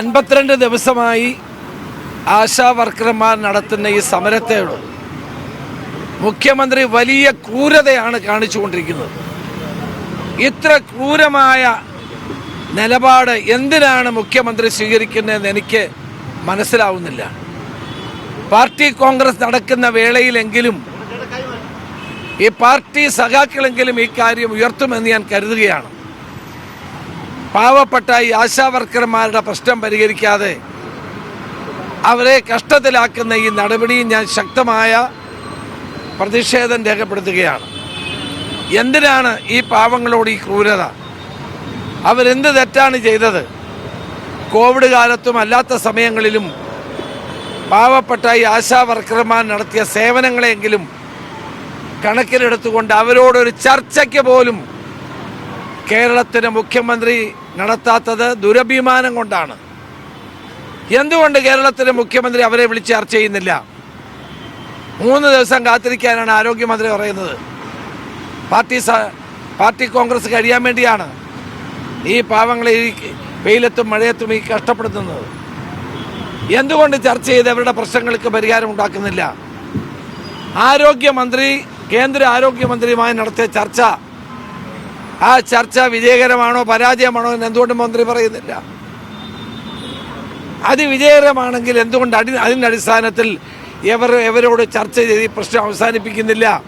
അൻപത്തിരണ്ട് ദിവസമായി ആശാ വർക്കർമാർ നടത്തുന്ന ഈ സമരത്തോട് മുഖ്യമന്ത്രി വലിയ ക്രൂരതയാണ് കാണിച്ചുകൊണ്ടിരിക്കുന്നത്. ഇത്ര ക്രൂരമായ നിലപാട് എന്തിനാണ് മുഖ്യമന്ത്രി സ്വീകരിക്കുന്നതെന്ന് എനിക്ക് മനസ്സിലാവുന്നില്ല. പാർട്ടി കോൺഗ്രസ് നടക്കുന്ന വേളയിലെങ്കിലും ഈ പാർട്ടി സഖാക്കളെങ്കിലും ഈ കാര്യം ഉയർത്തുമെന്ന് ഞാൻ കരുതുകയാണ്. പാവപ്പെട്ട ഈ ആശാവർക്കർമാരുടെ പ്രശ്നം പരിഹരിക്കാതെ അവരെ കഷ്ടത്തിലാക്കുന്ന ഈ നടപടിയും ഞാൻ ശക്തമായ പ്രതിഷേധം രേഖപ്പെടുത്തുകയാണ്. എന്തിനാണ് ഈ പാവങ്ങളോട് ഈ ക്രൂരത? അവരെന്ത് തെറ്റാണ് ചെയ്തത്? കോവിഡ് കാലത്തും അല്ലാത്ത സമയങ്ങളിലും പാവപ്പെട്ട ഈ ആശാവർക്കർമാർ നടത്തിയ സേവനങ്ങളെങ്കിലും കണക്കിലെടുത്തുകൊണ്ട് അവരോടൊരു ചർച്ചയ്ക്ക് പോലും കേരളത്തിന് മുഖ്യമന്ത്രി നടത്താത്തത് ദുരഭിമാനം കൊണ്ടാണ്. എന്തുകൊണ്ട് കേരളത്തിലെ മുഖ്യമന്ത്രി അവരെ വിളിച്ച് ചർച്ച ചെയ്യുന്നില്ല? മൂന്ന് ദിവസം കാത്തിരിക്കാനാണ് ആരോഗ്യമന്ത്രി പറയുന്നത്. പാർട്ടി പാർട്ടി കോൺഗ്രസ് കഴിയാൻ വേണ്ടിയാണ് ഈ പാവങ്ങളെ ഈ വെയിലത്തും മഴയത്തും ഈ കഷ്ടപ്പെടുത്തുന്നത്. എന്തുകൊണ്ട് ചർച്ച ചെയ്ത് അവരുടെ പ്രശ്നങ്ങൾക്ക് പരിഹാരം ഉണ്ടാക്കുന്നില്ല? ആരോഗ്യമന്ത്രി കേന്ദ്ര ആരോഗ്യമന്ത്രിയുമായി നടത്തിയ ചർച്ച ആ ചർച്ച വിജയകരമാണോ പരാജയമാണോ എന്ന് എന്തുകൊണ്ട് മന്ത്രി പറയുന്നില്ല. അത് വിജയകരമാണെങ്കിൽ എന്തുകൊണ്ട് അടി അതിന്റെ അടിസ്ഥാനത്തിൽ എവർ എവരോട് ചർച്ച ചെയ്ത് ഈ പ്രശ്നം അവസാനിപ്പിക്കുന്നില്ല?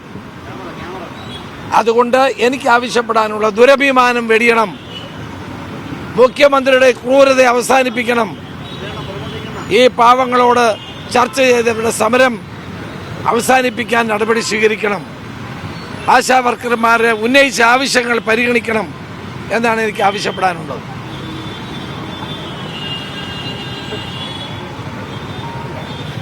അതുകൊണ്ട് എനിക്ക് ആവശ്യപ്പെടാനുള്ള ദുരഭിമാനം വെടിയണം. മുഖ്യമന്ത്രിയുടെ ക്രൂരത അവസാനിപ്പിക്കണം. ഈ പാവങ്ങളോട് ചർച്ച ചെയ്തവരുടെ സമരം അവസാനിപ്പിക്കാൻ നടപടി സ്വീകരിക്കണം. ആശാ വർക്കർമാരെ ഉന്നയിച്ച ആവശ്യങ്ങൾ പരിഗണിക്കണം എന്നാണ് എനിക്ക് ആവശ്യപ്പെടാനുള്ളത്.